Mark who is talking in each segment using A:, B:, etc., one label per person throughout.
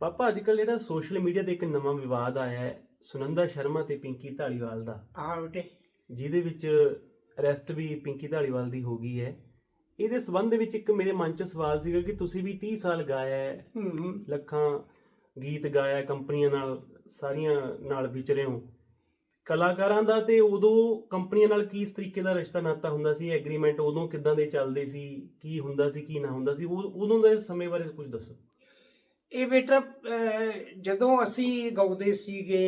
A: ਪਾਪਾ ਅੱਜ ਕੱਲ ਜਿਹੜਾ ਸੋਸ਼ਲ ਮੀਡੀਆ ਤੇ ਇੱਕ ਨਵਾਂ ਵਿਵਾਦ ਆਇਆ ਹੈ ਸੁਨੰਦਾ ਸ਼ਰਮਾ ਤੇ ਪਿੰਕੀ ਢਾਲੀਵਾਲ ਦਾ।
B: ਹਾਂ ਬੇਟੇ।
A: ਜਿਹਦੇ ਵਿੱਚ ਅਰੈਸਟ ਵੀ ਪਿੰਕੀ ਢਾਲੀਵਾਲ ਦੀ ਹੋ ਗਈ ਹੈ। ਇਹਦੇ ਸਬੰਧ ਵਿੱਚ ਇੱਕ ਮੇਰੇ ਮਨ 'ਚ ਸਵਾਲ ਸੀਗਾ ਕਿ ਤੁਸੀਂ ਵੀ 30 ਸਾਲ ਗਾਇਆ ਹੈ। ਲੱਖਾਂ ਗੀਤ ਗਾਇਆ ਕੰਪਨੀਆਂ ਨਾਲ ਸਾਰੀਆਂ ਨਾਲ ਵਿਚਰੇ ਹੋ। ਕਲਾਕਾਰਾਂ ਦਾ ਤੇ ਉਦੋਂ ਕੰਪਨੀਆਂ ਨਾਲ ਕੀ ਇਸ ਤਰੀਕੇ ਦਾ ਰਿਸ਼ਤਾ ਨਾਤਾ ਹੁੰਦਾ ਸੀ ਐਗਰੀਮੈਂਟ ਉਦੋਂ ਕਿੱਦਾਂ ਦੇ ਚੱਲਦੇ ਸੀ ਕੀ ਹੁੰਦਾ ਸੀ ਕੀ ਨਾ ਹੁੰਦਾ ਸੀ ਉਹ- ਉਦੋਂ ਦੇ ਸਮੇਂ ਬਾਰੇ ਕੁਝ ਦੱਸੋ।
B: ਇਹ ਬੇਟਾ ਜਦੋਂ ਅਸੀਂ ਗਾਉਂਦੇ ਸੀਗੇ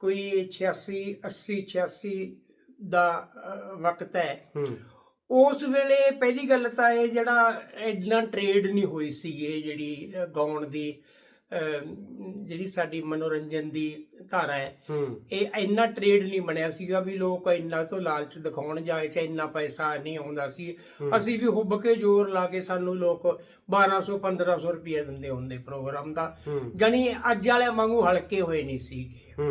B: ਕੋਈ 86 80 86 ਦਾ ਵਕਤ ਹੈ ਉਸ ਵੇਲੇ ਪਹਿਲੀ ਗੱਲ ਤਾਂ ਇਹ ਜਿਹੜਾ ਇੰਨਾ ਟ੍ਰੇਡ ਨਹੀਂ ਹੋਈ ਸੀ ਇਹ ਜਿਹੜੀ ਗਾਉਣ ਦੀ। ਜਿਹੜੀ ਸਾਡੀ ਮਨੋਰੰਜਨ ਦੀ ਧਾਰਾ ਹੈ ਇਹ ਇੰਨਾ ਟ੍ਰੇਡ ਨਹੀਂ ਬਣਿਆ ਸੀਗਾ ਵੀ ਲੋਕ ਇੰਨਾ ਤੋਂ ਲਾਲਚ ਦਿਖਾਉਣ ਜਾਏ ਚ ਇੰਨਾ ਪੈਸਾ ਨਹੀਂ ਆਉਂਦਾ ਸੀ। ਅਸੀਂ ਵੀ ਹੁੱਬ ਕੇ ਜ਼ੋਰ ਲਾ ਕੇ ਸਾਨੂੰ ਲੋਕ 1200 1500 ਰੁਪਏ ਦਿੰਦੇ ਹੁੰਦੇ ਪ੍ਰੋਗਰਾਮ ਦਾ। ਜਾਣੀ ਅੱਜ ਵਾਲਿਆਂ ਵਾਂਗੂ ਹਲਕੇ ਹੋਏ ਨਹੀਂ ਸੀਗੇ।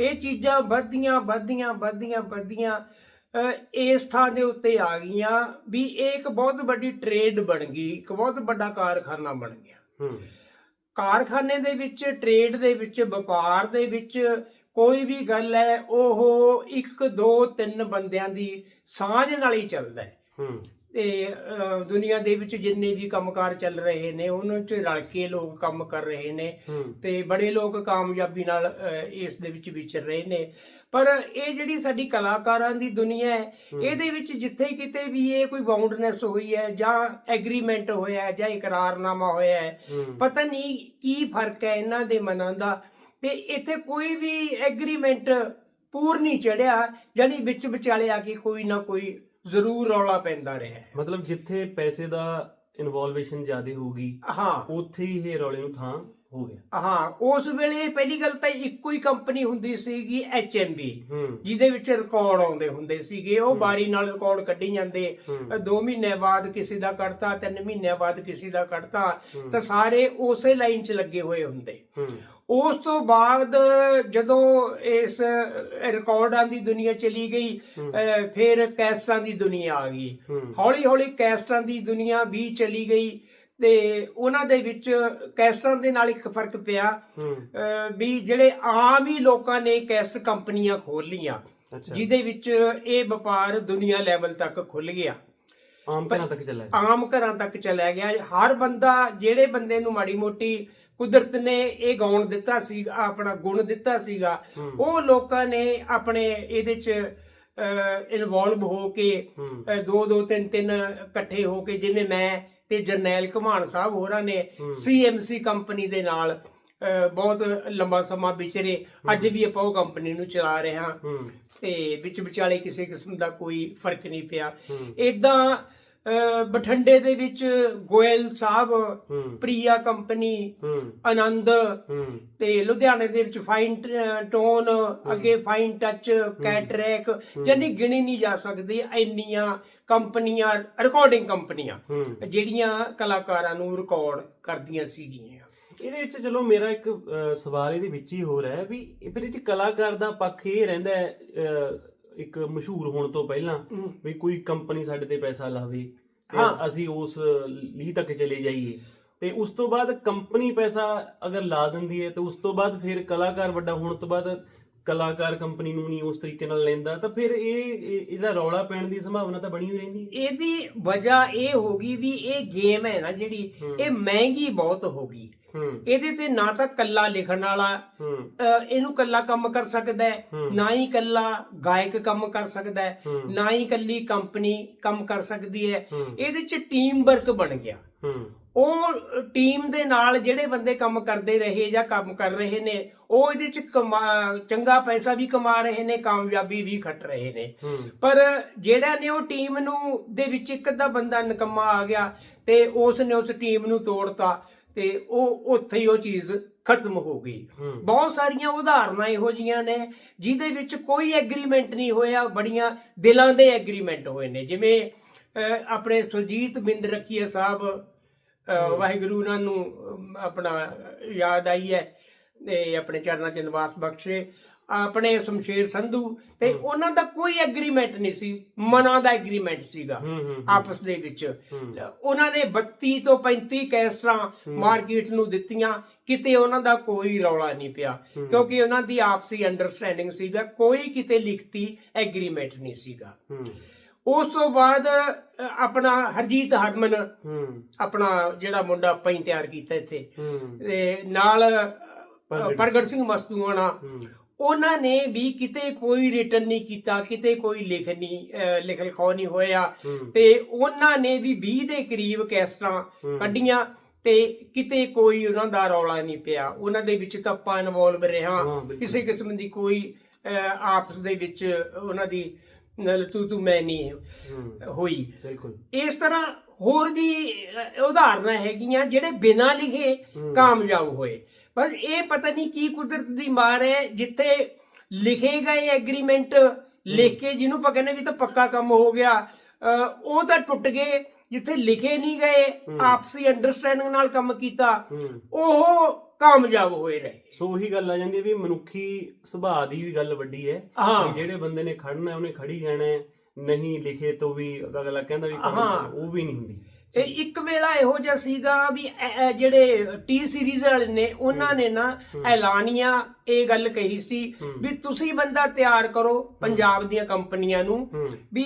B: ਇਹ ਚੀਜ਼ਾਂ ਵੱਧਦੀਆਂ ਵੱਧਦੀਆਂ ਵੱਧਦੀਆਂ ਅਹ, ਇਸ ਥਾਂ ਦੇ ਉੱਤੇ ਆ ਗਈਆਂ ਵੀ ਇਹ ਇੱਕ ਬਹੁਤ ਵੱਡੀ ਟ੍ਰੇਡ ਬਣ ਗਈ ਇੱਕ ਬਹੁਤ ਵੱਡਾ ਕਾਰਖਾਨਾ ਬਣ ਗਿਆ। ਕਾਰਖਾਨੇ ਦੇ ਵਿੱਚ ਟ੍ਰੇਡ ਦੇ ਵਿੱਚ, ਵਪਾਰ ਦੇ ਵਿੱਚ ਕੋਈ ਵੀ ਗੱਲ ਹੈ, ਉਹ ਇੱਕ ਦੋ ਤਿੰਨ ਬੰਦਿਆਂ ਦੀ ਸਾਂਝ ਨਾਲ ਹੀ ਚੱਲਦਾ ਹੈ। ਤੇ ਦੁਨੀਆ ਦੇ ਵਿੱਚ ਜਿੰਨੇ ਵੀ ਕੰਮਕਾਰ ਚੱਲ ਰਹੇ ਨੇ ਉਹਨਾਂ 'ਚ ਰਲ ਕੇ ਲੋਕ ਕੰਮ ਕਰ ਰਹੇ ਨੇ ਤੇ ਬੜੇ ਲੋਕ ਕਾਮਯਾਬੀ ਨਾਲ ਇਸ ਦੇ ਵਿੱਚ ਵਿਚਰ ਰਹੇ ਨੇ। ਪਰ ਇਹ ਜਿਹੜੀ ਸਾਡੀ ਕਲਾਕਾਰਾਂ ਦੀ ਦੁਨੀਆ ਹੈ। ਇਹਦੇ ਵਿੱਚ ਜਿੱਥੇ ਕਿਤੇ ਵੀ ਇਹ ਕੋਈ ਬਾਉਂਡਨੈਸ ਹੋਈ ਹੈ ਜਾਂ ਐਗਰੀਮੈਂਟ ਹੋਇਆ ਹੈ ਜਾਂ ਇਕਰਾਰਨਾਮਾ ਹੋਇਆ ਹੈ ਪਤਾ ਨਹੀਂ ਕੀ ਫ਼ਰਕ ਹੈ ਇਹਨਾਂ ਦੇ ਮਨਾਂ ਦਾ। ਤੇ ਇੱਥੇ ਕੋਈ ਵੀ ਐਗਰੀਮੈਂਟ ਪੂਰ ਨਹੀਂ ਚੜਿਆ ਜਾਨੀ ਵਿੱਚ ਵਿਚਾਲੇ ਆ ਕੇ ਕੋਈ ਨਾ ਕੋਈ ਜ਼ਰੂਰ ਰੌਲਾ ਪੈਂਦਾ ਰਿਹਾ ਹੈ।
A: ਮਤਲਬ ਜਿੱਥੇ ਪੈਸੇ ਦਾ ਇਨਵੋਲਵੇਸ਼ਨ ਜ਼ਿਆਦਾ ਹੋਊਗੀ
B: ਹਾਂ
A: ਉੱਥੇ ਹੀ ਇਹ ਰੌਲੇ ਨੂੰ ਥਾਂ ਹੋ ਗਿਆ।
B: ਹਾਂ ਉਸ ਵੇਲੇ ਪਹਿਲੀ ਗੱਲ ਤਾਂ ਇੱਕੋ ਹੀ ਕੰਪਨੀ ਹੁੰਦੀ ਸੀਗੀ ਐਚਐਮਬੀ ਜਿਹਦੇ ਵਿੱਚ ਰਿਕਾਰਡ ਆਉਂਦੇ ਹੁੰਦੇ ਸੀਗੇ। ਉਹ। ਬਾਰੀ ਨਾਲ ਰਿਕਾਰਡ ਕੱਢੀ ਜਾਂਦੇ।
A: ਹੂੰ।
B: 2 ਮਹੀਨੇ ਬਾਅਦ ਕਿਸੇ ਦਾ ਕੱਢਤਾ 3 ਮਹੀਨਿਆਂ ਬਾਅਦ ਕਿਸੇ ਦਾ ਕੱਢਤਾ। ਤਾਂ ਸਾਰੇ ਉਸੇ ਲਾਈਨ 'ਚ ਲੱਗੇ ਹੋਏ ਹੁੰਦੇ। ਉਸ ਤੋਂ ਬਾਅਦ ਜਦੋਂ ਇਸ ਰਿਕਾਰਡਾਂ ਦੀ ਦੁਨੀਆ ਚਲੀ ਗਈ ਫਿਰ ਕੈਸਟਾਂ ਦੀ ਦੁਨੀਆ ਆ ਗਈ। ਹੌਲੀ ਹੌਲੀ ਕੈਸਟਾਂ ਦੀ ਦੁਨੀਆ ਵੀ ਚਲੀ ਗਈ। ਤੇ ਉਹਨਾਂ ਦੇ ਵਿੱਚ ਕੈਸਟਾਂ ਦੇ ਨਾਲ ਇੱਕ ਫ਼ਰਕ ਪਿਆ। ਵੀ ਜਿਹੜੇ ਆਮ ਹੀ ਲੋਕਾਂ ਨੇ ਕੈਸਟ ਕੰਪਨੀਆਂ ਖੋਲ ਲੀਆਂ ਜਿਹਦੇ ਵਿੱਚ ਇਹ ਵਪਾਰ ਦੁਨੀਆ ਲੈਵਲ ਤੱਕ ਖੁੱਲ ਗਿਆ।
A: ਆਮ ਘਰਾਂ ਤੱਕ ਚੱਲਿਆ
B: ਆਮ ਘਰਾਂ ਤੱਕ ਚਲਾ ਗਿਆ। ਹਰ ਬੰਦਾ ਜਿਹੜੇ ਬੰਦੇ ਨੂੰ ਮਾੜੀ ਮੋਟੀ ਕੁਦਰਤ ਨੇ ਇਹ ਗਾਉਣ ਦਿੱਤਾ ਸੀ ਆਪਣਾ ਗੁਣ ਦਿੱਤਾ ਸੀਗਾ। ਉਹ ਲੋਕਾਂ ਨੇ ਆਪਣੇ ਇਹਦੇ ਚ ਇਨਵੋਲਵ ਹੋ ਕੇ ਦੋ ਦੋ ਤਿੰਨ ਤਿੰਨ ਇਕੱਠੇ ਹੋ ਕੇ ਜਿਵੇਂ ਮੈਂ ਤੇ ਜਰਨੈਲ ਘਮਾਨ ਸਾਹਿਬ ਹੋਰਾਂ ਨੇ। ਸੀਐਮਸੀ ਕੰਪਨੀ ਦੇ ਨਾਲ ਬਹੁਤ ਲੰਬਾ ਸਮਾਂ ਵਿਚਰੇ। ਅੱਜ ਵੀ ਆਪਾਂ ਉਹ ਕੰਪਨੀ ਨੂੰ ਚਲਾ ਰਹੇ ਹਾਂ। ਤੇ ਵਿੱਚ ਵਿਚਾਲੇ ਕਿਸੇ ਕਿਸਮ ਦਾ ਕੋਈ ਫ਼ਰਕ ਨਹੀਂ ਪਿਆ। ਇਦਾਂ ਬਠੰਡੇ ਦੇ ਵਿੱਚ ਗੋਇਲ ਸਾਹਿਬ ਪ੍ਰਿਆ ਕੰਪਨੀ ਆਨੰਦ ਤੇ ਲੁਧਿਆਣੇ ਦੇ ਵਿੱਚ ਫਾਈਨ ਟੋਨ ਅੱਗੇ ਫਾਈਨ ਟੱਚ ਕੈਟਰੈਕ ਜਾਨੀ ਗਿਣੀ ਨਹੀਂ ਜਾ ਸਕਦੀ ਇੰਨੀਆਂ ਕੰਪਨੀਆਂ ਰਿਕਾਰਡਿੰਗ ਕੰਪਨੀਆਂ ਜਿਹੜੀਆਂ ਕਲਾਕਾਰਾਂ ਨੂੰ ਰਿਕਾਰਡ ਕਰਦੀਆਂ ਸੀਗੀਆਂ।
A: ਇਹਦੇ ਵਿੱਚ ਚਲੋ ਮੇਰਾ ਇੱਕ ਸਵਾਲ ਇਹਦੇ ਵਿੱਚ ਹੀ ਹੋ ਰਿਹਾ ਹੈ ਵੀ ਇਹ ਫਿਰ ਇਹ ਚ ਕਲਾਕਾਰ ਦਾ ਪੱਖ ਇਹ ਰਹਿੰਦਾ ਹੈ ਇੱਕ ਮਸ਼ਹੂਰ ਹੋਣ ਤੋਂ ਪਹਿਲਾਂ ਵੀ ਕੋਈ ਕੰਪਨੀ ਸਾਡੇ ਤੇ ਪੈਸਾ ਲਾਵੇ ਤੇ। ਅਸ- ਉਸ ਲੀ ਤੱਕ ਚਲੇ ਜਾਈਏ ਤੇ ਉਸ ਤੋਂ ਬਾਅਦ ਕੰਪਨੀ ਪੈਸਾ ਅਗਰ ਲਾ ਦਿੰਦੀ ਹੈ ਤੇ ਉਸ ਤੋਂ ਬਾਅਦ ਫਿਰ ਕਲਾਕਾਰ ਵੱਡਾ ਹੋਣ ਤੋਂ ਬਾਅਦ ਕਲਾਕਾਰ ਕੰਪਨੀ ਨੂੰ ਨਹੀਂ ਉਸ ਤਰੀਕੇ ਨਾਲ ਲੈਂਦਾ ਤਾਂ ਫਿਰ ਇਹ ਇਹਦਾ ਰੌਲਾ ਪੈਣ ਦੀ ਸੰਭਾਵਨਾ ਤਾਂ ਬਣੀ ਹੋਈ ਰਹਿੰਦੀ
B: ਇਹਦੀ ਵਜ੍ਹਾ ਇਹ ਹੋ ਗਈ ਵੀ ਇਹ ਗੇਮ ਹੈ ਨਾ ਜਿਹੜੀ। ਇਹ ਮਹਿੰਗੀ ਬਹੁਤ ਹੋ ਗਈ
A: ਹੂੰ
B: ਇਹਦੇ ਤੇ ਨਾ ਤਾਂ ਕੱਲਾ ਲਿਖਣ ਵਾਲਾ ਇਹਨੂੰ ਕੱਲਾ ਕੰਮ ਕਰ ਸਕਦਾ ਹੈ। ਨਾ ਹੀ ਕੱਲਾ ਗਾਇਕ ਕੰਮ ਕਰ ਸਕਦਾ ਹੈ। ਨਾ ਹੀ ਕੱਲੀ ਕੰਪਨੀ ਕੰਮ ਕਰ ਸਕਦੀ ਹੈ। ਇਹਦੇ ਚ ਟੀਮ ਵਰਕ ਬਣ ਗਿਆ। ਉਹ ਟੀਮ ਦੇ ਨਾਲ ਜਿਹੜੇ ਬੰਦੇ ਕੰਮ ਕਰਦੇ ਰਹੇ ਜਾਂ ਕੰਮ ਕਰ ਰਹੇ ਨੇ ਉਹ ਇਹਦੇ ਚ ਚੰਗਾ ਪੈਸਾ ਵੀ ਕਮਾ ਰਹੇ ਨੇ ਕਾਮਯਾਬੀ ਵੀ ਖੱਟ ਰਹੇ ਨੇ। ਪਰ ਜਿਹੜਾ ਨੇ ਉਹ ਟੀਮ ਨੂੰ ਦੇ ਵਿੱਚ ਇੱਕ ਅੱਧਾ ਬੰਦਾ ਨਕਮਾ ਆ ਗਿਆ ਤੇ ਉਸ ਨੇ ਉਸ ਟੀਮ ਨੂੰ ਤੋੜਤਾ। ਤੇ ਉਹ ਉੱਥੇ ਹੀ ਉਹ ਚੀਜ਼ ਖਤਮ ਹੋ ਗਈ। ਬਹੁਤ ਸਾਰੀਆਂ ਉਦਾਹਰਨਾਂ ਇਹੋ ਜੀਆਂ ਨੇ ਜਿਹਦੇ ਵਿੱਚ ਕੋਈ ਐਗਰੀਮੈਂਟ ਨਹੀਂ ਹੋਇਆ ਬੜੀਆਂ ਦਿਲਾਂ ਦੇ ਐਗਰੀਮੈਂਟ ਹੋਏ ਨੇ। ਜਿਵੇਂ ਆਪਣੇ ਸੁਰਜੀਤ ਬਿੰਦ ਰਖੀਆ ਸਾਹਿਬ ਵਾਹਿਗੁਰੂ ਉਹਨਾਂ ਨੂੰ ਆਪਣਾ ਯਾਦ ਆਈ ਹੈ ਤੇ ਆਪਣੇ ਚਰਨਾਂ ਚ ਨਿਵਾਸ ਬਖਸ਼ੇ। ਆਪਣੇ ਸ਼ਮਸ਼ੇਰ ਸੰਧੂ ਤੇ ਉਹਨਾਂ ਦਾ ਕੋਈ ਐਗਰੀਮੈਂਟ ਨਹੀਂ ਸੀ ਮਨਾਂ ਦਾ ਐਗਰੀਮੈਂਟ ਸੀਗਾ ਆਪਸ ਦੇ ਵਿੱਚ। ਉਹਨਾਂ ਨੇ 32 ਤੋਂ 35 ਕੈਸਟਰਾਂ ਮਾਰਕੀਟ ਨੂੰ ਦਿੱਤੀਆਂ ਕਿਤੇ ਉਹਨਾਂ ਦਾ ਕੋਈ ਰੌਲਾ ਨਹੀਂ ਪਿਆ। ਕਿਉਂਕਿ ਉਹਨਾਂ ਦੀ ਆਪਸੀ ਅੰਡਰਸਟੈਂਡਿੰਗ ਸੀਗਾ ਕੋਈ ਕਿਤੇ ਲਿਖਤੀ ਐਗਰੀਮੈਂਟ ਨਹੀਂ ਸੀਗਾ। ਉਸ ਤੋਂ ਬਾਅਦ ਆਪਣਾ ਹਰਜੀਤ ਹਰਮਨ ਆਪਣਾ ਜਿਹੜਾ ਮੁੰਡਾ ਹੀ ਤਿਆਰ ਕੀਤਾ ਇੱਥੇ ਤੇ ਨਾਲ
A: ਪ੍ਰਗਟ।
B: ਸਿੰਘ ਮਸਤੂਆਣਾ ਉਹਨਾਂ ਨੇ ਵੀ ਕਿਤੇ ਕੋਈ ਰਿਟਰਨ ਨਹੀਂ ਕੀਤਾ ਕਿਤੇ ਕੋਈ ਲਿਖ ਨਹੀਂ ਲਿਖ ਲਿਖਾਓ ਨਹੀਂ ਹੋਇਆ। ਤੇ ਉਹਨਾਂ ਨੇ ਵੀ 20 ਦੇ ਕਰੀਬ ਕੈਸਟਰਾਂ
A: ਹੂੰ।
B: ਕੱਢੀਆਂ ਤੇ ਕਿਤੇ ਕੋਈ ਉਹਨਾਂ ਦਾ ਰੌਲਾ ਨਹੀਂ ਪਿਆ। ਉਹਨਾਂ ਦੇ ਵਿੱਚ ਤਾਂ ਆਪਾਂ ਇਨਵੋਲਵ ਰਿਹਾ। ਕਿਸੇ ਕਿਸਮ ਦੀ ਕੋਈ ਆਪਸ ਦੇ ਵਿੱਚ ਉਹਨਾਂ ਦੀ ਤੂੰ ਤੂੰ ਮੈਂ ਨਹੀਂ ਹੋਈ।
A: ਬਿਲਕੁਲ।
B: ਇਸ ਤਰ੍ਹਾਂ ਹੋਰ ਵੀ ਉਦਾਹਰਨਾਂ ਹੈਗੀਆਂ ਜਿਹੜੇ ਬਿਨਾਂ ਲਿਖੇ। ਕਾਮਯਾਬ ਹੋਏ। ਬਸ ਇਹ ਪਤਾ ਨਹੀਂ ਕੀ ਕੁਦਰਤ ਦੀ ਮਾਰ ਹੈ ਜਿੱਥੇ ਲਿਖੇ ਗਏ ਐਗਰੀਮੈਂਟ ਲਿਖ ਕੇ ਜਿਹਨੂੰ ਆਪਾਂ ਕਹਿੰਦੇ ਵੀ ਤਾਂ ਪੱਕਾ ਕੰਮ ਹੋ ਗਿਆ ਉਹ ਤਾਂ ਟੁੱਟ ਗਏ ਜਿੱਥੇ ਲਿਖੇ ਨਹੀਂ ਗਏ। ਆਪਸੀ ਅੰਡਰਸਟੈਂਡਿੰਗ ਨਾਲ ਕੰਮ ਕੀਤਾ ਉਹ ਕਾਮਯਾਬ ਹੋਏ ਰਹੇ
A: ਸੋ ਉਹੀ ਗੱਲ ਆ ਜਾਂਦੀ ਵੀ ਮਨੁੱਖੀ ਸੁਭਾਅ ਦੀ ਵੀ ਗੱਲ ਵੱਡੀ ਹੈ। ਵੀ ਜਿਹੜੇ ਬੰਦੇ ਨੇ ਖੜਨਾ ਉਹਨੇ ਖੜੀ ਜਾਣਾ। ਨਹੀਂ ਲਿਖੇ ਤੋਂ ਵੀ ਅਗਲਾ ਕਹਿੰਦਾ ਵੀ। ਉਹ ਵੀ ਨਹੀਂ ਹੁੰਦੀ
B: ਤੇ ਇੱਕ ਵੇਲਾ ਇਹੋ ਜਿਹਾ ਸੀਗਾ ਵੀ ਇਹ- ਇਹ ਜਿਹੜੇ ਟੀ ਸੀਰੀਜ਼ ਵਾਲੇ ਨੇ ਉਹਨਾਂ ਨੇ ਨਾ ਐਲਾਨੀਆਂ ਇਹ ਗੱਲ ਕਹੀ ਸੀ
A: ਹੂੰ।
B: ਵੀ ਤੁਸੀਂ ਬੰਦਾ ਤਿਆਰ ਕਰੋ ਪੰਜਾਬ ਦੀਆਂ ਕੰਪਨੀਆਂ ਨੂੰ
A: ਹੂੰ
B: भी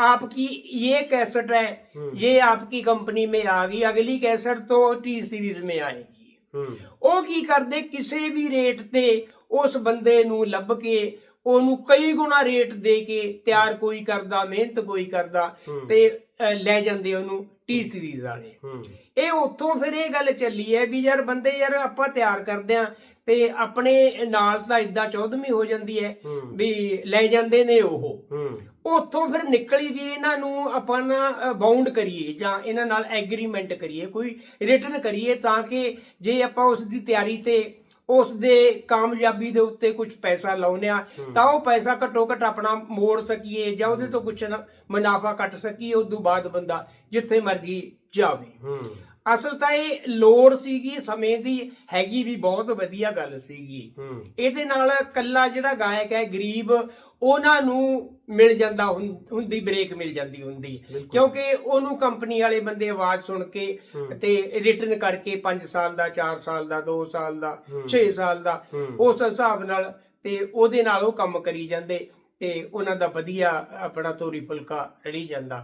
B: आपकी ये कैसेट है
A: हम्म।
B: ये आपकी कंपनी में आ गई अगली कैसेट तो टी सीरीज में आएगी
A: ਹੂੰ
B: ਉਹ ਕੀ ਕਰਦੇ ਕਿਸੇ ਵੀ ਰੇਟ ਤੇ ਉਸ ਬੰਦੇ ਨੂੰ ਲੱਭ ਕੇ ਉਹਨੂੰ ਕਈ ਗੁਣਾ ਰੇਟ ਦੇ ਕੇ ਤਿਆਰ ਕੋਈ ਕਰਦਾ ਮਿਹਨਤ ਕੋਈ ਕਰਦਾ
A: ਹੂੰ।
B: ਤੇ ਅ, ਲੈ ਜਾਂਦੇ ਉਹਨੂੰ ਟੀ ਸੀਰੀਜ਼ ਵਾਲੇ। ਇਹ ਉੱਥੋਂ ਫਿਰ ਇਹ ਗੱਲ ਚੱਲੀ ਹੈ ਵੀ ਯਾਰ ਬੰਦੇ ਯਾਰ ਆਪਾਂ ਤਿਆਰ ਕਰਦੇ ਆ ਤੇ ਆਪਣੇ ਨਾਲ ਤਾਂ ਇਦਾਂ ਚੌਧਵੀਂ ਹੋ ਜਾਂਦੀ ਹੈ। ਵੀ ਲੈ ਜਾਂਦੇ ਨੇ ਉਹ। ਉੱਥੋਂ ਫਿਰ ਨਿਕਲੀ ਵੀ ਇਹਨਾਂ ਨੂੰ ਆਪਾਂ ਨਾ ਬਾਉਂਡ ਕਰੀਏ ਜਾਂ ਇਹਨਾਂ ਨਾਲ ਐਗਰੀਮੈਂਟ ਕਰੀਏ ਕੋਈ ਰਿਟਰਨ ਕਰੀਏ ਤਾਂ ਕਿ ਜੇ ਆਪਾਂ ਉਸ ਦੀ ਤਿਆਰੀ ਤੇ ਉਸ ਦੇ ਕਾਮਯਾਬੀ ਦੇ ਉੱਤੇ ਕੁਝ ਪੈਸਾ ਲਾਉਨੇ ਆ ਤਾਂ ਉਹ ਪੈਸਾ ਘੱਟੋ ਘੱਟ ਆਪਣਾ ਮੋੜ ਸਕੀਏ ਜਾਂ ਉਹਦੇ ਤੋਂ ਕੁਝ ਮੁਨਾਫਾ ਕੱਟ ਸਕੀਏ ਉਸ ਤੋਂ ਬਾਅਦ ਬੰਦਾ ਜਿੱਥੇ ਮਰਜ਼ੀ ਜਾਵੇ। ਅਸਲ ਤਾਂ ਇਹ ਲੋੜ ਸੀਗੀ ਸਮੇਂ ਦੀ ਹੈਗੀ ਵੀ ਬਹੁਤ ਵਧੀਆ ਗੱਲ ਸੀਗੀ ਇਹਦੇ ਨਾਲ ਕੱਲਾ ਜਿਹੜਾ ਗਾਇਕ ਹੈ ਗਰੀਬ ਉਹਨਾਂ ਨੂੰ ਮਿਲ ਜਾਂਦਾ ਹੁੰਦੀ ਬ੍ਰੇਕ ਮਿਲ ਜਾਂਦੀ ਹੁੰਦੀ। ਕਿਉਂਕਿ ਉਹਨੂੰ ਕੰਪਨੀ ਵਾਲੇ ਬੰਦੇ ਆਵਾਜ਼ ਸੁਣ ਕੇ। ਤੇ ਰਿਟਰਨ ਕਰਕੇ 5 ਸਾਲ ਦਾ 4 ਸਾਲ ਦਾ 2 ਸਾਲ ਦਾ
A: ਹੂੰ।
B: 6 ਸਾਲ ਦਾ। ਉਸ ਹਿਸਾਬ ਨਾਲ ਤੇ ਉਹਦੇ ਨਾਲ ਉਹ ਕੰਮ ਕਰੀ ਜਾਂਦੇ ਤੇ ਉਹਨਾਂ ਦਾ ਵਧੀਆ ਆਪਣਾ ਤੋਰੀ ਫੁਲਕਾ ਰੜੀ ਜਾਂਦਾ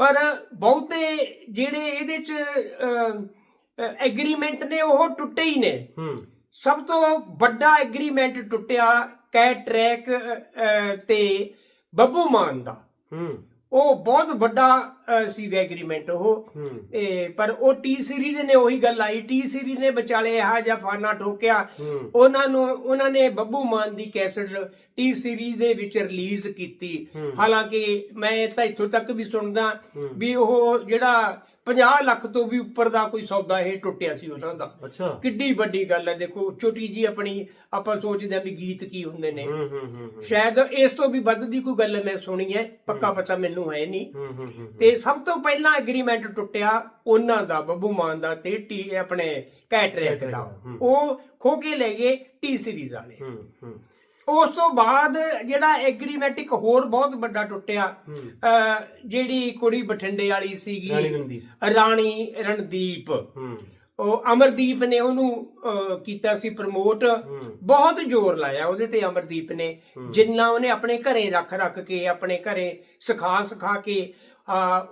B: ਪਰ ਬਹੁਤੇ ਜਿਹੜੇ ਇਹਦੇ ਚ ਐਗਰੀਮੈਂਟ ਨੇ ਉਹ ਟੁੱਟੇ ਹੀ ਨੇ। ਸਭ ਤੋਂ ਵੱਡਾ ਐਗਰੀਮੈਂਟ ਟੁੱਟਿਆ ਕੈ ਟਰੈਕ ਤੇ ਬੱਬੂ ਮਾਨ ਦਾ।
A: ਹੂੰ।
B: ਉਹ ਬਹੁਤ ਵੱਡਾ ਸੀਗਾ ਐਗਰੀਮੈਂਟ ਉਹ। ਇਹ ਪਰ ਉਹ ਟੀ ਸੀਰੀਜ਼ ਨੇ ਉਹੀ ਗੱਲ ਆਈ। ਟੀ ਸੀਰੀਜ਼ ਨੇ ਵਿਚਾਲੇ ਇਹੋ ਜਿਹਾ ਫਾਨਾ ਠੋਕਿਆ। ਉਹਨਾਂ ਨੂੰ ਉਹਨਾਂ ਨੇ ਬੱਬੂ ਮਾਨ ਦੀ ਕੈਸਟ ਟੀ ਸੀਰੀਜ਼ ਦੇ ਵਿੱਚ ਰਿਲੀਜ਼ ਕੀਤੀ। ਹਾਲਾਂਕਿ ਮੈਂ ਤਾਂ ਇੱਥੋਂ ਤੱਕ ਵੀ ਸੁਣਦਾ। ਵੀ ਉਹ ਜਿਹੜਾ 50 ਲੱਖ ਤੋਂ ਵੀ ਉੱਪਰ ਦਾ ਕੋਈ ਸੌਦਾ ਇਹ ਟੁੱਟਿਆ ਸੀ ਉਹਨਾਂ ਦਾ।
A: ਅੱਛਾ।
B: ਕਿੱਡੀ ਵੱਡੀ ਗੱਲ ਹੈ। ਦੇਖੋ ਛੋਟੀ ਜੀ ਆਪਣੀ ਆਪਾਂ ਸੋਚਦੇ ਆ ਵੀ ਗੀਤ ਕੀ ਹੁੰਦੇ ਨੇ। ਸ਼ਾਇਦ ਇਸ ਤੋਂ ਵੀ ਵੱਧ ਦੀ ਕੋਈ ਗੱਲ ਮੈਂ ਸੁਣੀ ਹੈ। ਪੱਕਾ ਪਤਾ ਮੈਨੂੰ ਹੈ ਨਹੀਂ। ਤੇ ਸਭ ਤੋਂ ਪਹਿਲਾਂ ਐਗਰੀਮੈਂਟ ਟੁੱਟਿਆ ਉਹਨਾਂ ਦਾ ਬੱਬੂ ਮਾਨ ਦਾ ਤੇ ਟੀ ਆਪਣੇ ਕੈਟਰੈਕ ਦਾ। ਉਹ ਖੋ ਕੇ ਲੈ ਗਏ ਟੀ ਸੀਰੀਜ਼ ਵਾਲੇ। ਉਸ ਤੋਂ ਬਾਅਦ ਜਿਹੜਾ ਐਗਰੀਮੈਂਟ ਇੱਕ ਹੋਰ ਬਹੁਤ ਵੱਡਾ ਟੁੱਟਿਆ ਜਿਹੜੀ ਕੁੜੀ ਬਠਿੰਡੇ ਵਾਲੀ ਸੀਗੀ
A: ਰਾਣੀ ਰਣਦੀਪ।
B: ਉਹ ਅਮਰਦੀਪ ਨੇ ਉਹਨੂੰ ਕੀਤਾ ਸੀ ਪ੍ਰਮੋਟ ਬਹੁਤ ਜ਼ੋਰ ਲਾਇਆ ਉਹਦੇ ਤੇ ਅਮਰਦੀਪ ਨੇ। ਜਿੰਨਾ ਉਹਨੇ ਆਪਣੇ ਘਰੇ ਰੱਖ ਰੱਖ ਕੇ ਆਪਣੇ ਘਰੇ ਸਿਖਾ ਸਿਖਾ ਕੇ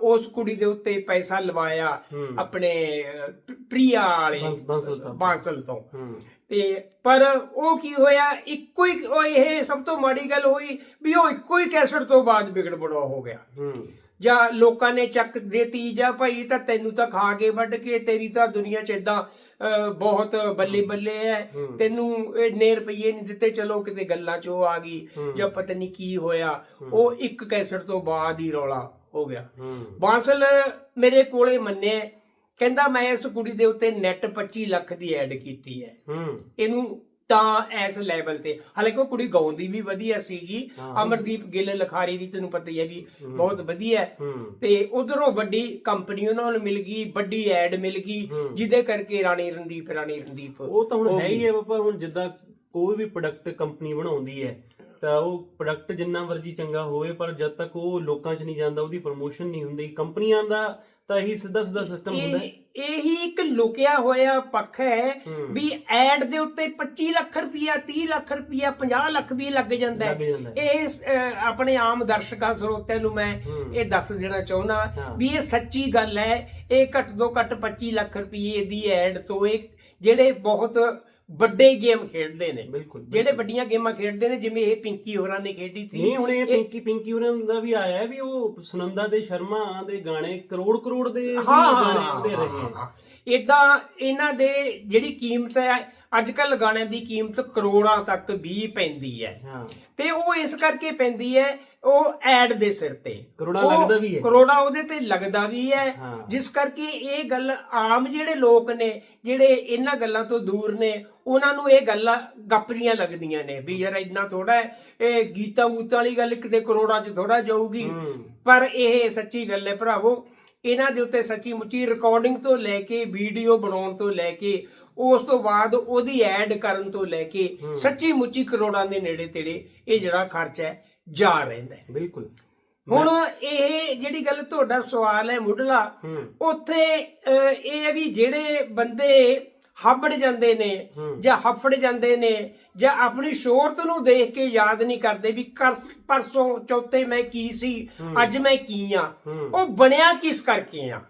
B: ਉਸ ਕੁੜੀ ਦੇ ਉੱਤੇ ਪੈਸਾ ਲਵਾਇਆ। ਆਪਣੇ ਪ੍ਰਿਆ ਵਾਲੇ
A: ਬੰਸ- ਬੰਸਲ
B: ਤੋਂ। ਤੇ ਪਰ ਉਹ ਕੀ ਹੋਇਆ? ਇੱਕੋ ਹੀ ਉਹ ਇਹ ਸਭ ਤੋਂ ਮਾੜੀ ਗੱਲ ਹੋਈ ਵੀ ਉਹ ਇੱਕੋ ਹੀ ਕੈਸਟ ਤੋਂ ਬਾਅਦ ਵਿਗੜ ਬੜਾ ਹੋ ਗਿਆ।
A: ਹੂੰ।
B: ਜਾਂ ਲੋਕਾਂ ਨੇ ਚੱਕ ਦੇਤੀ ਜਾਂ ਭਾਈ ਤਾਂ ਤੈਨੂੰ ਤਾਂ ਖਾ ਕੇ ਵੱਢ ਕੇ ਤੇਰੀ ਤਾਂ ਦੁਨੀਆ 'ਚ ਇਦਾਂ ਬਹੁਤ ਬੱਲੇ ਬੱਲੇ ਹੂੰ। ਤੈਨੂੰ ਇੰਨੇ ਰੁਪਏ ਨਹੀਂ ਦਿੱਤੇ ਚਲੋ ਕਿਤੇ ਗੱਲਾਂ 'ਚ ਉਹ ਆ ਗਈ। ਜਾਂ ਪਤਾ ਨਹੀਂ ਕੀ ਹੋਇਆ। ਉਹ ਇੱਕ ਕੈਸਟ ਤੋਂ ਬਾਅਦ ਹੀ ਰੌਲਾ ਹੋ ਗਿਆ। ਬਾਂਸਲ ਮੇਰੇ ਕੋਲੇ ਮੰਨਿਆ ਕਹਿੰਦਾ ਮੈਂ ਇਸ ਕੁੜੀ ਦੇ ਉੱਤੇ ਨੈਟ 25 ਲੱਖ ਦੀ ਐਡ ਕੀਤੀ ਹੈ।
A: ਹੂੰ।
B: ਇਹਨੂੰ ਤਾਂ ਇਸ ਲੈਵਲ ਤੇ। ਹਾਲਾਂਕਿ ਉਹ ਕੁੜੀ ਗਾਉਂਦੀ ਵੀ ਵਧੀਆ ਸੀਗੀ। ਅਮਰਦੀਪ ਗਿੱਲ ਲਖਾਰੀ ਵੀ ਤੈਨੂੰ ਪਤਾ ਹੀ ਹੈ ਵੀ ਬਹੁਤ ਵਧੀਆ ਤੇ ਉਧਰੋਂ ਵੱਡੀ ਕੰਪਨੀ ਉਹਨਾਂ ਨੂੰ ਮਿਲ ਗਈ ਵੱਡੀ ਐਡ ਮਿਲ ਗਈ। ਜਿਹਦੇ ਕਰਕੇ ਰਾਣੀ ਰਣਦੀਪ ਰਾਣੀ ਰਣਦੀਪ
A: ਉਹ ਤਾਂ ਹੁਣ
B: ਹੋ
A: ਹੈ ਹੀ
B: ਗਈ।
A: ਹੈ ਬਾਬਾ ਹੁਣ ਜਿੱਦਾਂ ਕੋਈ ਵੀ ਪ੍ਰੋਡਕਟ ਕੰਪਨੀ ਬਣਾਉਂਦੀ ਹੈ ਤਾਂ ਉਹ ਪ੍ਰੋਡਕਟ ਜਿੰਨਾ ਮਰਜ਼ੀ ਚੰਗਾ ਹੋਵੇ ਪਰ ਜਦ ਤੱਕ ਉਹ ਲੋਕਾਂ 'ਚ ਨਹੀਂ ਜਾਂਦਾ ਉਹਦੀ ਪ੍ਰੋਮੋਸ਼ਨ ਨਹੀਂ ਹੁੰਦੀ। ਕੰਪਨੀਆਂ ਦਾ ਤਾਂ ਇਹੀ ਸਿੱਧਾ ਸਿੱਧਾ ਸਿਸਟਮ ਹੁੰਦਾ ਹੈ
B: ਇਹ ਇਹੀ ਇੱਕ ਲੁਕਿਆ ਹੋਇਆ ਪੱਖ ਹੈ
A: ਹੂੰ।
B: ਵੀ ਐਡ ਦੇ ਉੱਤੇ 25 ਲੱਖ ਰੁਪਇਆ 30 ਲੱਖ ਰੁਪਇਆ 50 ਲੱਖ ਵੀ ਲੱਗ ਜਾਂਦਾ
A: ਲੱਗ
B: ਹੈ
A: ਜਾਂਦਾ ਹੈ
B: ਇਹ ਸ- ਅਹ ਆਪਣੇ ਆਮ ਦਰਸ਼ਕਾਂ ਸਰੋਤਿਆਂ ਨੂੰ ਮੈਂ
A: ਹੂੰ।
B: ਇਹ ਦੱਸ ਦੇਣਾ ਚਾਹੁੰਦਾ
A: ਹਾਂ।
B: ਵੀ ਇਹ ਸੱਚੀ ਗੱਲ ਹੈ ਇਹ ਘੱਟ ਤੋਂ ਘੱਟ 25 ਲੱਖ ਰੁਪਏ ਦੀ ਐਡ ਤੋਂ ਇਹ ਜਿਹੜੇ ਬਹੁਤ ਵੱਡੇ ਗੇਮ ਖੇਡਦੇ ਨੇ।
A: ਬਿਲਕੁਲ
B: ਜਿਹੜੇ ਵੱਡੀਆਂ ਗੇਮਾਂ ਖੇਡਦੇ ਨੇ ਜਿਵੇਂ ਇਹ ਪਿੰਕੀ ਹੋਰਾਂ ਨੇ ਖੇਡੀ ਸੀ।
A: ਨਹੀਂ ਹੁਣ ਇਹ ਪਿੰਕੀ ਪਿੰਕੀ ਉਹਨਾਂ ਦਾ ਵੀ ਆਇਆ ਹੈ ਵੀ ਉਹ ਸੁਨੰਦਾ ਦੇ ਸ਼ਰਮਾ ਦੇ ਗਾਣੇ ਕਰੋੜ ਕਰੋੜ ਦੇ ਗਾਣੇ ਆਉਂਦੇ ਰਹੇ।
B: ਇਦਾਂ ਇਹਨਾਂ ਦੇ ਜਿਹੜੀ ਕੀਮਤ ਹੈ ਅੱਜ ਕੱਲ ਗਾਣਿਆਂ ਦੀ ਕੀਮਤ ਕਰੋੜਾਂ ਤੱਕ ਵੀ ਪੈਂਦੀ ਹੈ
A: ਹਾਂ
B: ਤੇ ਉਹ ਇਸ ਕਰਕੇ ਪੈਂਦੀ ਹੈ ਉਹ ਐਡ ਦੇ ਸਿਰ ਤੇ
A: ਕਰੋੜਾਂ ਲੱਗਦਾ ਵੀ ਹੈ।
B: ਕਰੋੜਾਂ ਉਹਦੇ ਤੇ ਲੱਗਦਾ ਵੀ ਹੈ। ਜਿਸ ਕਰਕੇ ਇਹ ਗੱਲ ਆਮ ਜਿਹੜੇ ਲੋਕ ਨੇ ਜਿਹੜੇ ਇਹਨਾਂ ਗੱਲਾਂ ਤੋਂ ਦੂਰ ਨੇ ਉਹਨਾਂ ਨੂੰ ਇਹ ਗੱਲਾਂ ਗੱਪ ਜੀਆਂ ਲੱਗਦੀਆਂ ਨੇ ਵੀ ਯਾਰ ਇੰਨਾ ਥੋੜਾ ਇਹ ਗੀਤਾ ਗੂਤਾਂ ਵਾਲੀ ਗੱਲ ਕਿਤੇ ਕਰੋੜਾਂ 'ਚ ਥੋੜਾ ਜਾਊਗੀ। ਪਰ ਇਹ ਸੱਚੀ ਗੱਲ ਹੈ ਭਰਾਵੋ ਇਹਨਾਂ ਦੇ ਉੱਤੇ ਸੱਚੀ ਮੁੱਚੀ ਰਿਕਾਰਡਿੰਗ ਤੋਂ ਲੈ ਕੇ ਵੀਡੀਓ ਬਣਾਉਣ ਤੋਂ ਲੈ ਕੇ ਉਸ ਤੋਂ ਬਾਅਦ ਉਹਦੀ ਐਡ ਕਰਨ ਤੋਂ ਲੈ ਕੇ ਸੱਚੀ ਮੁੱਚੀ ਕਰੋੜਾਂ ਦੇ ਨੇੜੇ ਤੇੜੇ ਇਹ ਜਿਹੜਾ ਖਰਚ ਹੈ ਜਾ ਰਹਿੰਦਾ ਹੈ।
A: ਬਿਲਕੁਲ।
B: ਹੁਣ ਇਹ ਜਿਹੜੀ ਗੱਲ ਤੁਹਾਡਾ ਸਵਾਲ ਹੈ ਮੁੱਢਲਾ ਉੱਥੇ ਇਹ ਹੈ ਵੀ ਜਿਹੜੇ ਬੰਦੇ ਹੱਬੜ ਜਾਂਦੇ ਨੇ। ਜਾਂ ਹਫੜ ਜਾਂਦੇ ਨੇ ਜਾਂ ਆਪਣੀ ਸ਼ੋਹਰਤ ਨੂੰ ਦੇਖ ਕੇ ਯਾਦ ਨਹੀਂ ਕਰਦੇ ਵੀ ਕਰ- ਪਰਸੋਂ ਚੌਥੇ ਮੈਂ ਕੀ ਸੀ ਅੱਜ ਮੈਂ ਕੀ ਆ। ਉਹ ਬਣਿਆ ਕਿਸ ਕਰਕੇ ਆ?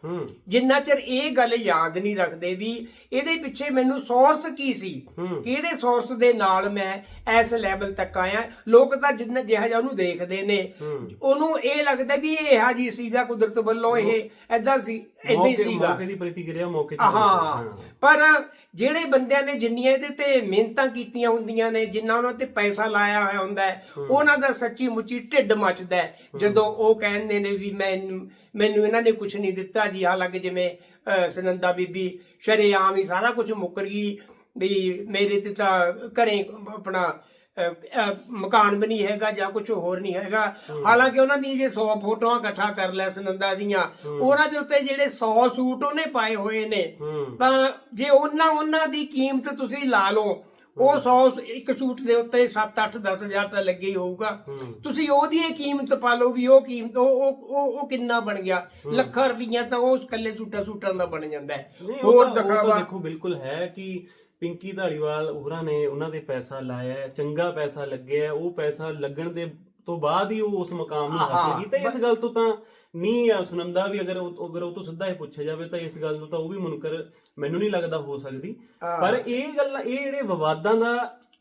B: ਜਿੰਨਾ ਚਿਰ ਇਹ ਗੱਲ ਯਾਦ ਨਹੀਂ ਰੱਖਦੇ ਵੀ ਇਹਦੇ ਪਿੱਛੇ ਮੈਨੂੰ ਸੋਰਸ ਕੀ ਸੀ। ਕਿਹੜੇ ਸੋਰਸ ਦੇ ਨਾਲ ਮੈਂ ਇਸ ਲੈਵਲ ਤੱਕ ਆਇਆ? ਲੋਕ ਤਾਂ ਜਿੰਨਾ ਜਿਹਾ ਜਿਹਾ ਉਹਨੂੰ ਦੇਖਦੇ ਨੇ। ਉਹਨੂੰ ਇਹ ਲੱਗਦਾ ਵੀ ਇਹ ਇਹੋ ਜੀ ਸੀਗਾ ਕੁਦਰਤ ਵੱਲੋਂ ਇਹ ਐਦਾਂ ਸੀ ਹੀ
A: ਮੌਕੇ
B: ਸੀਗਾ।
A: ਮੌਕੇ ਦੀ ਪ੍ਰਤੀਕਿਰਿਆ ਮੌਕੇ ਤੇ
B: ਹਾਂ। ਪਰ ਜਿਹੜੇ ਬੰਦਿਆਂ ਨੇ ਜਿੰਨੀਆਂ ਇਹਦੇ ਤੇ ਮਿਹਨਤਾਂ ਕੀਤੀਆਂ ਹੁੰਦੀਆਂ ਨੇ ਜਿੰਨਾ ਉਹਨਾਂ ਤੇ ਪੈਸਾ ਲਾਇਆ ਹੋਇਆ ਹੁੰਦਾ ਹੈ ਉਹਨਾਂ ਦਾ ਸੱਚੀ ਮੁੱਚੀ ਢਿੱਡ ਮੱਚਦਾ ਹੈ। ਜਦੋਂ ਉਹ ਕਹਿੰਦੇ ਨੇ ਵੀ ਮੈਨੂੰ ਮੈਨੂੰ ਇਹਨਾਂ ਨੇ ਕੁਝ ਨਹੀਂ ਦਿੱਤਾ ਜੀ ਹਾਲਾਂਕਿ ਜਿਵੇਂ ਸੁਨੰਦਾ ਬੀਬੀ ਸ਼ਰੇਆਮ ਹੀ ਸਾਰਾ ਕੁਝ ਮੁੱਕਰ ਗਈ ਵੀ ਮੇਰੇ ਤੇ ਤਾਂ ਘਰੇ ਆਪਣਾ ਮਕਾਨ ਵੀ ਨਹੀਂ ਹੈਗਾ ਜਾਂ ਕੁਝ ਹੋਰ ਨਹੀਂ ਹੈਗਾ। ਹਾਲਾਂਕਿ ਉਹਨਾਂ ਦੀ ਜੇ 100 ਫੋਟੋਆਂ ਇਕੱਠਾ ਕਰ ਲੈ ਸੁਨੰਦਾ ਦੀਆਂ ਉਹਨਾਂ ਦੇ ਉੱਤੇ ਜਿਹੜੇ 100 ਸੂਟ ਉਹਨੇ ਪਾਏ ਹੋਏ ਨੇ ਤਾਂ ਜੇ ਉਹਨਾਂ ਉਹਨਾਂ ਦੀ ਕੀਮਤ ਤੁਸੀਂ ਲਾ ਲਓ ਉਹ 100 ਇੱਕ ਸੂਟ ਦੇ ਉੱਤੇ 7 8 10 ਹਜ਼ਾਰ ਤਾਂ ਲੱਗੇ ਹੀ ਹੋਊਗਾ। ਤੁਸੀਂ ਉਹਦੀ ਇਹ ਕੀਮਤ ਪਾ ਲਓ ਵੀ ਉਹ ਕੀਮਤ ਉਹ ਉਹ ਉਹ- ਕਿੰਨਾ ਬਣ ਗਿਆ। ਲੱਖਾਂ ਰੁਪਈਆ ਤਾਂ ਉਹ ਇਕੱਲੇ ਸੂਟਾਂ ਸੂਟਾਂ ਦਾ ਬਣ ਜਾਂਦਾ ਹੈ। ਹੋਰ ਦਿਖਾਵਾ।
A: ਦੇਖੋ ਬਿਲਕੁਲ ਹੈ ਕਿ ਪਿੰਕੀ ਧਾਲੀਵਾਲ ਹੋਰਾਂ ਨੇ ਉਹਨਾਂ ਦੇ ਪੈਸਾ ਲਾਇਆ ਚੰਗਾ ਪੈਸਾ ਲੱਗਿਆ ਉਹ ਪੈਸਾ ਲੱਗਣ ਦੇ ਤੋਂ ਬਾਅਦ ਹੀ ਉਹ ਉਸ ਮਕਾਮ ਨੂੰ। ਹਾਸਿਲ ਕੀਤਾ ਇਸ ਗੱਲ ਤੋਂ ਤਾਂ ਨਹੀਂ ਆ ਸੁਨੰਦਾ ਵੀ ਅਗਰ ਉਹ ਅਗਰ ਉਹ ਤੋਂ ਸਿੱਧਾ ਹੀ ਪੁੱਛਿਆ ਜਾਵੇ ਤਾਂ ਇਸ ਗੱਲ ਨੂੰ ਤਾਂ ਉਹ ਵੀ ਮੁਨਕਰ ਮੈਨੂੰ ਨਹੀਂ ਲੱਗਦਾ ਹੋ ਸਕਦੀ। ਪਰ ਇਹ ਗੱਲ ਇਹ ਜਿਹੜੇ ਵਿਵਾਦਾਂ ਦਾ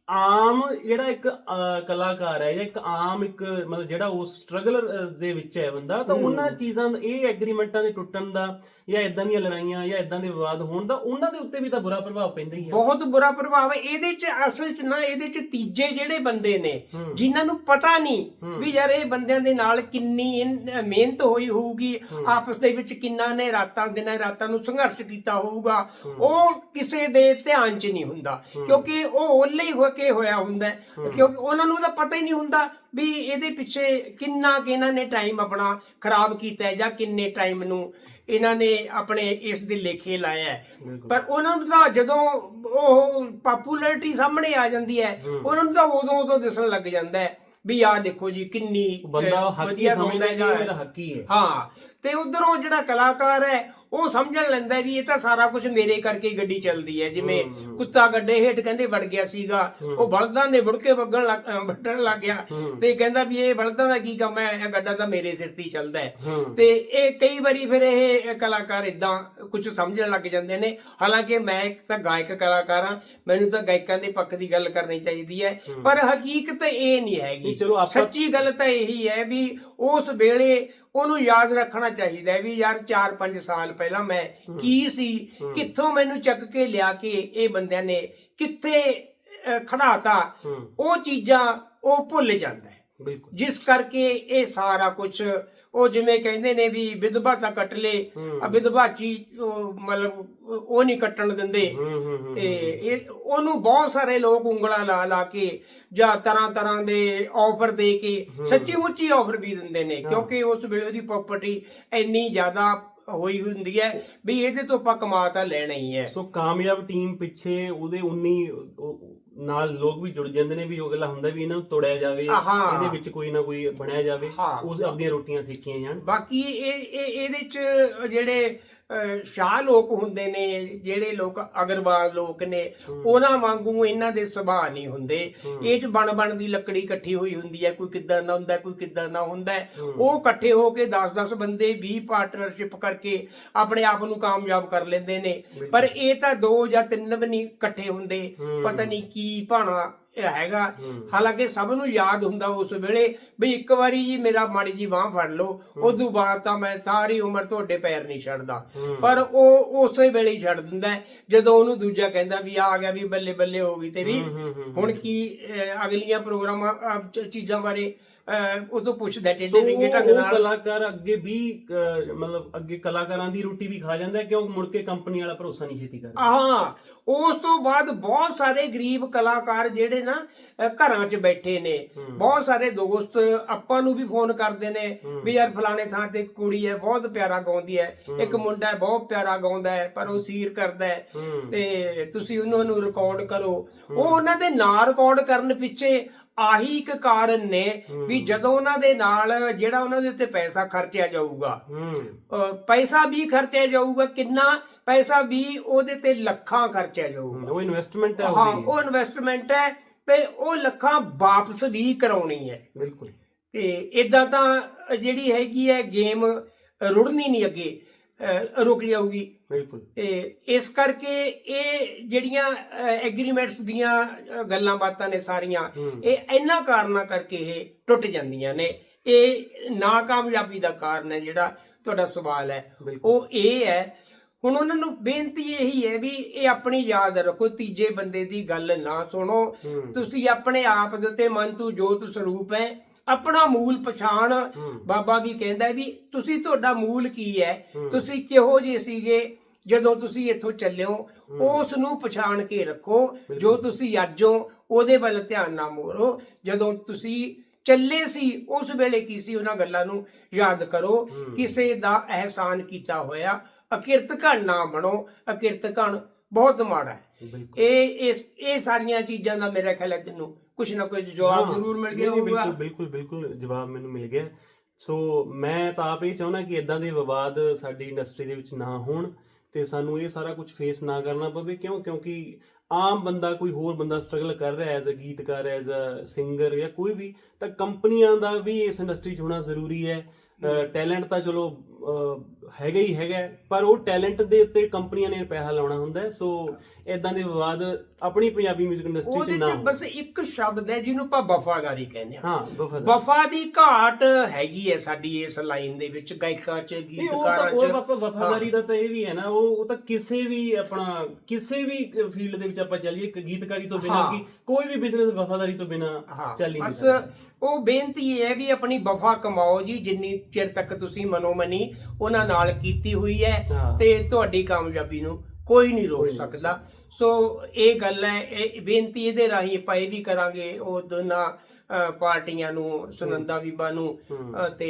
A: ਆਮ ਜਿਹੜਾ ਇੱਕ ਅਹ, ਕਲਾਕਾਰ ਹੈ ਜਾਂ ਇੱਕ ਆਮ ਇੱਕ ਮਤਲਬ ਜਿਹੜਾ ਉਹ ਸਟਰਗਲਰ ਦੇ ਵਿੱਚ ਹੈ ਬੰਦਾ ਤਾਂ ਉਹਨਾਂ ਚੀਜ਼ਾਂ ਦਾ- ਇਹ ਐਗਰੀਮੈਂਟਾਂ ਦੇ ਟੁੱਟਣ ਦਾ ਜਾਂ ਇਦਾਂ ਦੀਆਂ ਲੜਾਈਆਂ ਜਾਂ ਇਦਾਂ ਦੇ ਵਿਵਾਦ ਹੋਣ ਦਾ ਉਹਨਾਂ ਦੇ ਉੱਤੇ ਵੀ ਤਾਂ ਬੁਰਾ ਪ੍ਰਭਾਵ ਪੈਂਦਾ ਹੀ ਹੈ
B: ਬਹੁਤ ਬੁਰਾ ਪ੍ਰਭਾਵ ਹੈ। ਇਹਦੇ ਚ ਅਸਲ ਚ ਨਾ ਇਹਦੇ ਚ ਤੀਜੇ ਜਿਹੜੇ ਬੰਦੇ ਨੇ
A: ਹੂੰ।
B: ਜਿਨ੍ਹਾਂ ਨੂੰ ਪਤਾ ਨਹੀਂ ਵੀ ਯਾਰ ਇਹ ਬੰਦਿਆਂ ਦੇ ਨਾਲ ਕਿੰਨੀ ਇਨ- ਮਿਹਨਤ ਹੋਈ ਹੋਊਗੀ ਆਪਸ ਦੇ ਵਿੱਚ ਕਿੰਨਾ ਨੇ ਰਾਤਾਂ ਦਿਨਾਂ ਰਾਤਾਂ ਨੂੰ ਸੰਘਰਸ਼ ਕੀਤਾ ਹੋਊਗਾ ਉਹ ਕਿਸੇ ਦੇ ਧਿਆਨ ਚ ਨਹੀਂ ਹੁੰਦਾ। ਕਿਉਂਕਿ ਉਹ ਓਲੇ ਹੀ ਹੋ ਕੇ ਹੋਇਆ ਹੁੰਦਾ ਹੈ। ਕਿਉਂਕਿ ਉਹਨਾਂ ਨੂੰ ਤਾਂ ਪਤਾ ਹੀ ਨਹੀਂ ਹੁੰਦਾ ਵੀ ਇਹਦੇ ਪਿੱਛੇ ਕਿੰਨਾ ਕਿ ਇਹਨਾਂ ਨੇ ਟਾਈਮ ਆਪਣਾ ਖਰਾਬ ਕੀਤਾ ਹੈ ਜਾਂ ਕਿੰਨੇ ਟਾਈਮ ਨੂੰ ਇਹਨਾਂ ਨੇ ਆਪਣੇ ਇਸ ਦੇ ਲੇਖੇ ਲਾਇਆ ਹੈ। ਪਰ ਉਹਨਾਂ ਨੂੰ ਤਾਂ ਜਦੋਂ ਉਹ ਪਪੂਲੈਰਿਟੀ ਸਾਹਮਣੇ ਆ ਜਾਂਦੀ ਹੈ ਉਹਨਾਂ ਨੂੰ ਤਾਂ ਉਦੋਂ ਉਦੋਂ ਦਿਸਣ ਲੱਗ ਜਾਂਦਾ ਹੈ ਵੀ ਆਹ ਦੇਖੋ ਜੀ ਕਿੰਨੀ
A: ਬੰਦਾ
B: ਅਹ,
A: ਹੱਕੀ
B: ਵਧੀਆ
A: ਸਮਝਦਾ ਕਿ
B: ਗਾਉਂਦਾ
A: ਇਹ
B: ਹੈ।
A: ਮੇਰਾ ਹੱਕੀ ਹੈ
B: ਹਾਂ ਤੇ ਉਧਰੋਂ ਜਿਹੜਾ ਕਲਾਕਾਰ ਹੈ ਉਹ ਸਮਝਣ ਲੈਂਦਾ ਵੀ ਇਹ ਤਾਂ ਸਾਰਾ ਕੁਝ ਮੇਰੇ ਕਰਕੇ ਹੀ ਗੱਡੀ ਚੱਲਦੀ ਹੈ। ਜਿਵੇਂ ਕੁੱਤਾ ਗੱਡੇ ਹੇਠ ਕਹਿੰਦੇ ਵੜ ਗਿਆ ਸੀਗਾ ਉਹ ਬਲਦਾਂ ਦੇ ਵੜਕੇ ਵਗਣ ਵੱਢਣ ਲੱਗ ਗਿਆ ਤੇ ਕਹਿੰਦਾ ਵੀ ਇਹ ਬਲਦਾਂ ਦਾ ਕੀ ਕੰਮ ਹੈ? ਇਹ ਗੱਡਾ ਤਾਂ ਮੇਰੇ ਸਿਰ ਤੇ ਹੀ ਚੱਲਦਾ ਹੈ। ਤੇ ਇਹ ਕਈ ਵਾਰੀ ਫਿਰ ਇਹ ਕਲਾਕਾਰ ਇਦਾਂ ਕੁਝ ਸਮਝਣ ਲੱਗ ਜਾਂਦੇ ਨੇ। ਹਾਲਾਂਕਿ ਮੈਂ ਇੱਕ ਤਾਂ ਗਾਇਕ ਕਲਾਕਾਰ ਹਾਂ ਮੈਨੂੰ ਤਾਂ ਗਾਇਕਾਂ ਦੇ ਪੱਖ ਦੀ ਗੱਲ ਕਰਨੀ ਚਾਹੀਦੀ ਹੈ। ਪਰ ਹਕੀਕਤ ਇਹ ਨਹੀਂ ਹੈਗੀ। ਸੱਚੀ ਗੱਲ ਤਾਂ ਇਹੀ ਹੈ ਵੀ ਉਸ ਵੇਲੇ ਉਹਨੂੰ ਯਾਦ ਰੱਖਣਾ ਚਾਹੀਦਾ ਹੈ ਵੀ ਯਾਰ 4-5 ਸਾਲ ਪਹਿਲਾਂ ਮੈਂ ਕੀ ਸੀ ਕਿੱਥੋਂ ਮੈਨੂੰ ਚੱਕ ਕੇ ਲਿਆ ਕੇ ਇਹ ਬੰਦਿਆਂ ਨੇ ਕਿੱਥੇ ਖੜਾਤਾ। ਉਹ ਚੀਜ਼ਾਂ ਉਹ ਭੁੱਲ ਜਾਂਦਾ ਹੈ।
A: ਬਿਲਕੁਲ।
B: ਜਿਸ ਕਰਕੇ ਇਹ ਸਾਰਾ ਕੁਝ ਉਹ ਜਿਵੇਂ ਕਹਿੰਦੇ ਨੇ ਵੀ ਵਿਧਵਾ ਤਾਂ ਕੱਟ ਲੇ ਵਿਧਵਾਚੀ ਉਹ ਮਤਲਬ ਉਹ ਨਹੀਂ ਕੱਟਣ ਦਿੰਦੇ। ਤੇ ਇਹ ਉਹਨੂੰ ਬਹੁਤ ਸਾਰੇ ਲੋਕ ਉਂਗਲਾਂ ਲਾ ਲਾ ਕੇ ਜਾਂ ਤਰ੍ਹਾਂ ਤਰ੍ਹਾਂ ਦੇ ਆਫਰ ਦੇ ਕੇ ਸੱਚੀ ਮੁੱਚੀ ਆਫਰ ਵੀ ਦਿੰਦੇ ਨੇ। ਕਿਉਂਕਿ ਉਸ ਵੇਲੇ ਉਹਦੀ ਪ੍ਰਾਪਰਟੀ ਇੰਨੀ ਜ਼ਿਆਦਾ ਹੋਈ ਹੁੰਦੀ ਹੈ ਵੀ ਇਹਦੇ ਤੋਂ ਆਪਾਂ ਕਮਾ ਤਾਂ ਲੈਣਾ ਹੀ ਹੈ।
A: ਸੋ ਕਾਮਯਾਬ ਟੀਮ ਪਿੱਛੇ ਉਹਦੇ 19 ਉਹ- ਨਾਲ ਲੋਕ ਵੀ ਜੁੜ ਜਾਂਦੇ ਨੇ ਵੀ ਉਹ ਗੱਲਾਂ ਹੁੰਦਾ ਵੀ ਇਹਨਾਂ ਨੂੰ ਤੋੜਿਆ ਜਾਵੇ
B: ਹਾਂ।
A: ਇਹਦੇ ਵਿੱਚ ਕੋਈ ਨਾ ਕੋਈ ਬਣਾਇਆ ਜਾਵੇ
B: ਹਾਂ।
A: ਉਸ ਆਪਣੀਆਂ ਰੋਟੀਆਂ ਸੇਕੀਆਂ ਜਾਣ
B: ਬਾਕੀ ਇਹ ਇਹ ਇਹਦੇ ਚ ਜਿਹੜੇ ਸ਼ਾਹ ਲੋਕ ਹੁੰਦੇ ਨੇ ਜਿਹੜੇ ਲੋਕ ਅਗਰਵਾਲ ਲੋਕ ਨੇ ਉਹਨਾਂ ਵਾਂਗੂ ਇਹਨਾਂ ਦੇ ਸੁਭਾਅ ਨਹੀਂ ਹੁੰਦੇ। ਇਹ ਚ ਬਣ ਬਣ ਦੀ ਲੱਕੜੀ ਇਕੱਠੀ ਹੋਈ ਹੁੰਦੀ ਹੈ ਕੋਈ ਕਿੱਦਾਂ ਦਾ ਹੁੰਦਾ ਕੋਈ ਕਿੱਦਾਂ ਦਾ ਹੁੰਦਾ। ਉਹ ਇਕੱਠੇ ਹੋ ਕੇ 10-10 ਬੰਦੇ 20 ਪਾਰਟਨਰਸ਼ਿਪ ਕਰਕੇ ਆਪਣੇ ਆਪ ਨੂੰ ਕਾਮਯਾਬ ਕਰ ਲੈਂਦੇ ਨੇ। ਪਰ ਇਹ ਤਾਂ ਦੋ ਜਾਂ ਤਿੰਨ ਵੀ ਨਹੀਂ ਇਕੱਠੇ ਹੁੰਦੇ। ਪਤਾ ਨਹੀਂ ਕੀ ਭਾਣਾ ਹੈਗਾ। ਹਾਲਾਂਕਿ ਸਭ ਨੂੰ ਯਾਦ ਹੁੰਦਾ ਉਸ ਵੇਲੇ ਵੀ ਇੱਕ ਵਾਰੀ ਜੀ ਮੇਰਾ ਮਾੜੀ ਜੀ ਬਾਹ ਫੜ ਲਓ ਉਦੋਂ ਬਾਅਦ ਤਾਂ ਮੈਂ ਸਾਰੀ ਉਮਰ ਤੁਹਾਡੇ ਪੈਰ ਨਹੀਂ ਛੱਡਦਾ। ਪਰ ਉਹ ਉਸੇ ਵੇਲੇ ਹੀ ਛੱਡ ਦਿੰਦਾ ਜਦੋਂ ਉਹਨੂੰ ਦੂਜਾ ਕਹਿੰਦਾ ਵੀ ਆ ਗਿਆ ਵੀ ਬੱਲੇ ਬੱਲੇ ਹੋ ਗਈ ਤੇਰੀ। ਹੁਣ ਕੀ ਅਗਲੀਆਂ ਪ੍ਰੋਗਰਾਮਾਂ ਚੀਜ਼ਾਂ ਬਾਰੇ ਤੋਂ ਪੁੱਛਦਾ ਟੇਡੇ ਰਿੰਗੇ ਢੰਗ ਨਾਲ।
A: ਕਲਾਕਾਰ ਅੱਗੇ ਵੀ ਮਤਲਬ ਅੱਗੇ ਕਲਾਕਾਰਾਂ ਦੀ ਰੋਟੀ ਵੀ ਖਾ ਜਾਂਦਾ ਕਿਉਂ ਮੁੜ ਕੇ ਕੰਪਨੀ ਵਾਲਾ ਭਰੋਸਾ ਨਹੀਂ ਛੇਤੀ ਕਰਦਾ?
B: ਹਾਂ ਉਸ ਤੋਂ ਬਾਅਦ ਬਹੁਤ ਸਾਰੇ ਗਰੀਬ ਕਲਾਕਾਰ ਜਿਹੜੇ ਨਾ ਘਰਾਂ 'ਚ ਬੈਠੇ ਨੇ। ਬਹੁਤ ਸਾਰੇ ਦੋਸਤ ਆਪਾਂ ਨੂੰ ਵੀ ਫੋਨ ਕਰਦੇ ਨੇ ਵੀ ਯਾਰ ਫਲਾਣੇ ਥਾਂ ਤੇ ਕੁੜੀ ਹੈ ਬਹੁਤ ਪਿਆਰਾ ਗਾਉਂਦੀ ਹੈ। ਇੱਕ ਮੁੰਡਾ ਬਹੁਤ ਪਿਆਰਾ ਗਾਉਂਦਾ ਹੈ ਪਰ ਉਹ ਸੀਰ ਕਰਦਾ ਹੂੰ। ਤੇ ਤੁਸੀਂ ਉਹਨਾਂ ਨੂੰ ਰਿਕਾਰਡ ਕਰੋ। ਉਹ ਉਹਨਾਂ ਦੇ ਨਾਂ ਰਿਕਾਰਡ ਕਰਨ ਪਿੱਛੇ ਆਹੀ ਇੱਕ ਕਾਰਨ ਨੇ ਵੀ ਜਦੋਂ ਉਹਨਾਂ ਦੇ ਨਾਲ ਜਿਹੜਾ ਉਹਨਾਂ ਦੇ ਉੱਤੇ ਪੈਸਾ ਖਰਚਿਆ ਜਾਊਗਾ ਪੈਸਾ ਵੀ ਖਰਚਿਆ ਜਾਊਗਾ ਕਿੰਨਾ ਪੈਸਾ ਵੀ ਉਹਦੇ ਤੇ ਲੱਖਾਂ ਖਰਚਿਆ ਜਾਊਗਾ।
A: ਉਹ ਇਨਵੈਸਟਮੈਂਟ ਹੈ
B: ਹਾਂ ਉਹ ਇਨਵੈਸਟਮੈਂਟ ਹੈ ਤੇ ਉਹ ਲੱਖਾਂ ਵਾਪਸ ਵੀ ਕਰਾਉਣੀ ਹੈ।
A: ਬਿਲਕੁਲ।
B: ਤੇ ਇਦਾਂ ਤਾਂ ਜਿਹੜੀ ਹੈਗੀ ਹੈ ਗੇਮ ਰੁੜਨੀ ਨਹੀਂ ਅੱਗੇ। ਰੁਕ ਜਾਊਗੀ
A: ਬਿਲਕੁਲ
B: ਤੇ ਇਸ ਕਰਕੇ ਇਹ ਜਿਹੜੀਆਂ ਐਗਰੀਮੈਂਟਸ ਦੀਆਂ ਗੱਲਾਂ ਬਾਤਾਂ ਨੇ ਸਾਰੀਆਂ। ਇਹ ਇਹਨਾਂ ਕਾਰਨਾਂ ਕਰਕੇ ਇਹ ਟੁੱਟ ਜਾਂਦੀਆਂ ਨੇ ਇਹ ਨਾਕਾਮਯਾਬੀ ਦਾ ਕਾਰਨ ਹੈ ਜਿਹੜਾ ਤੁਹਾਡਾ ਸਵਾਲ ਹੈ। ਉਹ ਇਹ ਹੈ ਹੁਣ ਉਹਨਾਂ ਨੂੰ ਬੇਨਤੀ ਇਹੀ ਹੈ ਵੀ ਇਹ ਆਪਣੀ ਯਾਦ ਰੱਖੋ ਤੀਜੇ ਬੰਦੇ ਦੀ ਗੱਲ ਨਾ ਸੁਣੋ। ਤੁਸੀਂ ਆਪਣੇ ਆਪ ਦੇ ਉੱਤੇ ਮਨ ਤੂੰ ਜੋਤ ਸਰੂਪ ਹੈ ਆਪਣਾ ਮੂਲ ਪਛਾਣ ਬਾਬਾ ਵੀ ਕਹਿੰਦਾ ਵੀ ਤੁਸੀਂ ਤੁਹਾਡਾ ਮੂਲ ਕੀ ਹੈ? ਤੁਸੀਂ ਕਿਹੋ ਜਿਹੇ ਸੀਗੇ ਜਦੋਂ ਤੁਸੀਂ ਇੱਥੋਂ ਚੱਲਿਓ? ਉਸ ਨੂੰ ਪਛਾਣ ਕੇ ਰੱਖੋ। ਜੋ ਤੁਸੀਂ ਅੱਜ ਹੋ ਉਹਦੇ ਵੱਲ ਧਿਆਨ ਨਾ ਮੋੜੋ। ਜਦੋਂ ਤੁਸੀਂ ਚੱਲੇ ਸੀ ਉਸ ਵੇਲੇ ਕੀ ਸੀ? ਉਹਨਾਂ ਗੱਲਾਂ ਨੂੰ ਯਾਦ ਕਰੋ। ਕਿਸੇ ਦਾ ਅਹਿਸਾਨ ਕੀਤਾ ਹੋਇਆ ਅਕਿਰਤ ਘਣ ਨਾ ਬਣੋ। ਅਕਿਰਤ ਘਣ ਬਹੁਤ ਮਾੜਾ ਹੈ। ਇਹ ਇਸ ਇਹ ਸਾਰੀਆਂ ਚੀਜ਼ਾਂ ਦਾ ਮੇਰਾ ਖਿਆਲ ਹੈ ਤੈਨੂੰ ਕੁਝ ਨਾ ਕੁਝ ਜਵਾਬ
A: ਹਾਂ,
B: ਜ਼ਰੂਰ ਮਿਲ ਗਿਆ
A: ਨਹੀਂ,
B: ਹੋਊਗਾ।
A: ਬਿਲਕੁਲ ਬਿਲਕੁਲ ਬਿਲਕੁਲ ਜਵਾਬ ਮੈਨੂੰ ਮਿਲ ਗਿਆ। ਸੋ ਮੈਂ ਤਾਂ ਆਪ ਇਹ ਚਾਹੁੰਦਾ ਕਿ ਇਦਾਂ ਦੇ ਵਿਵਾਦ ਸਾਡੀ ਇੰਡਸਟਰੀ ਦੇ ਵਿੱਚ ਨਾ ਹੋਣ ਤੇ ਸਾਨੂੰ ਇਹ ਸਾਰਾ ਕੁਝ ਫੇਸ ਨਾ ਕਰਨਾ ਪਵੇ। ਕਿਉਂ? ਕਿਉਂਕਿ ਆਮ ਬੰਦਾ ਕੋਈ ਹੋਰ ਬੰਦਾ ਸਟਰਗਲ ਕਰ ਰਿਹਾ ਐਜ਼ ਅ ਗੀਤਕਾਰ ਐਜ਼ ਅ ਸਿੰਗਰ ਜਾਂ ਕੋਈ ਵੀ ਤਾਂ ਕੰਪਨੀਆਂ ਦਾ ਵੀ ਇਸ ਇੰਡਸਟਰੀ 'ਚ ਹੋਣਾ ਜ਼ਰੂਰੀ ਹੈ। ਟੈਲੈਂਟ ਤਾਂ ਚਲੋ ਹੈਗਾ ਹੀ ਹੈਗਾ ਪਰ ਉਹ ਟੈਲੈਂਟ ਦੇ ਉੱਤੇ ਕੰਪਨੀਆਂ ਨੇ ਪੈਸਾ ਲਾਉਣਾ ਹੁੰਦਾ। ਸੋ ਇਦਾਂ ਦੇ ਵਿਵਾਦ ਆਪਣੀ ਪੰਜਾਬੀ 뮤직 ਇੰਡਸਟਰੀ 'ਚ
B: ਉਹਦੇ
A: ਨਾ
B: ਚ। ਬਸ ਇੱਕ ਸ਼ਬਦ ਹੈ ਜਿਹਨੂੰ ਆਪਾਂ ਵਫਾਦਾਰੀ ਕਹਿੰਦੇ ਹਾਂ
A: ਹਾਂ ਵਫਾਦਾਰ
B: ਵਫਾ ਦੀ ਘਾਟ ਹੈਗੀ ਹੈ ਸਾਡੀ ਇਸ ਲਾਈਨ ਦੇ ਵਿੱਚ ਗਾਇਕਾਂ ਚ ਗੀਤਕਾਰਾਂ
A: ਉਹ
B: ਚ
A: ਆਪਾਂ ਵਫਾਦਾਰੀ ਦਾ ਤਾਂ ਇਹ ਵੀ ਹੈ ਨਾ ਉਹ ਉਹ ਤਾਂ ਕਿਸੇ ਵੀ ਆਪਣਾ ਕਿਸੇ ਵੀ ਫੀਲਡ ਦੇ ਵਿੱਚ ਆਪਾਂ ਚੱਲੀਏ ਗੀਤਕਾਰੀ ਤੋਂ ਬਿਨਾਂ। ਕੀ ਕੋਈ ਵੀ ਬਿਜ਼ਨਸ ਵਫਾਦਾਰੀ ਤੋਂ ਬਿਨਾਂ ਚੱਲ ਨਹੀਂ ਸਕਦਾ
B: ਉਹ ਬੇਨਤੀ ਇਹ ਹੈ ਵੀ ਆਪਣੀ ਵਫਾ ਕਮਾਓ ਜੀ ਜਿੰਨੀ ਚਿਰ ਤੱਕ ਤੁਸੀਂ ਮਨੋਮਨੀ ਉਹਨਾਂ ਨਾਲ ਕੀਤੀ ਹੋਈ ਹੈ। ਤੇ ਤੁਹਾਡੀ ਕਾਮਯਾਬੀ ਨੂੰ ਕੋਈ ਨਹੀਂ ਰੋਕ ਸਕਦਾ। ਸੋ ਇਹ ਗੱਲ ਹੈ ਇਹ ਬੇਨਤੀ ਇਹਦੇ ਰਾਹੀਂ ਇਹ ਵੀ ਕਰਾਂਗੇ ਉਹ ਦੋਨਾਂ ਪਾਰਟੀਆਂ ਨੂੰ ਸੁਨੰਦਾ ਬੀਬਾ ਨੂੰ ਤੇ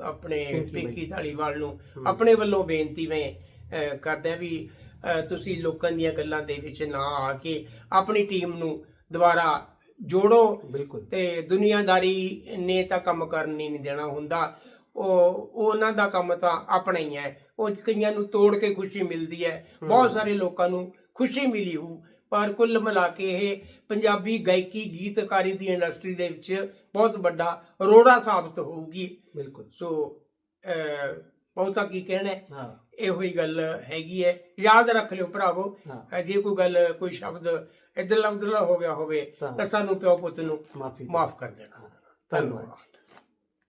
B: ਆਪਣੇ
A: ਪਿੰਕੀ
B: ਧਾਲੀਵਾਲ ਨੂੰ। ਆਪਣੇ ਵੱਲੋਂ ਬੇਨਤੀ ਮੈਂ ਕਰਦੇ ਵੀ ਤੁਸੀਂ ਲੋਕਾਂ ਦੀਆਂ ਗੱਲਾਂ ਦੇ ਵਿੱਚ ਨਾ ਆ ਕੇ ਆਪਣੀ ਟੀਮ ਨੂੰ ਦੁਬਾਰਾ ਜੋੜੋ
A: ਬਿਲਕੁਲ।
B: ਤੇ ਦੁਨੀਆਦਾਰੀ ਨੇ ਤਾਂ ਕੰਮ ਕਰਨ ਨਹੀਂ ਦੇਣਾ ਹੁੰਦਾ। ਉਹ ਉਹਨਾਂ ਦਾ ਕੰਮ ਤਾਂ ਆਪਣਾ ਹੀ ਹੈ। ਉਹ ਕਈਆਂ ਨੂੰ ਤੋੜ ਕੇ ਖੁਸ਼ੀ ਮਿਲਦੀ ਹੈ। ਬਹੁਤ ਸਾਰੇ ਲੋਕਾਂ ਨੂੰ ਖੁਸ਼ੀ ਮਿਲੀ ਹੋ ਪਰ ਕੁੱਲ ਮਿਲਾ ਕੇ ਇਹ ਪੰਜਾਬੀ ਗਾਇਕੀ ਗੀਤਕਾਰੀ ਦੀ ਇੰਡਸਟਰੀ ਦੇ ਵਿੱਚ ਬਹੁਤ ਵੱਡਾ ਰੋੜਾ ਸਾਬਤ ਹੋਊਗੀ।
A: ਬਿਲਕੁਲ।
B: ਸੋ ਬਹੁਤਾ ਕੀ ਕਹਿਣਾ ਹੈ?
A: ਹਾਂ।
B: ਇਹੋ ਹੀ ਗੱਲ ਹੈਗੀ ਹੈ। ਯਾਦ ਰੱਖ ਲਿਓ ਭਰਾਵੋ। ਜੇ ਕੋਈ ਗੱਲ ਕੋਈ ਸ਼ਬਦ ਇਧਰਲਾ ਉਧਰਲਾ ਹੋ ਗਿਆ ਹੋਵੇ
A: ਤਾਂ-
B: ਤਾਂ ਸਾਨੂੰ ਪਿਓ ਪੁੱਤ ਨੂੰ
A: ਮਾਫੀ
B: ਮਾਫ ਕਰ ਦੇਣਾ।
A: ਧੰਨਵਾਦ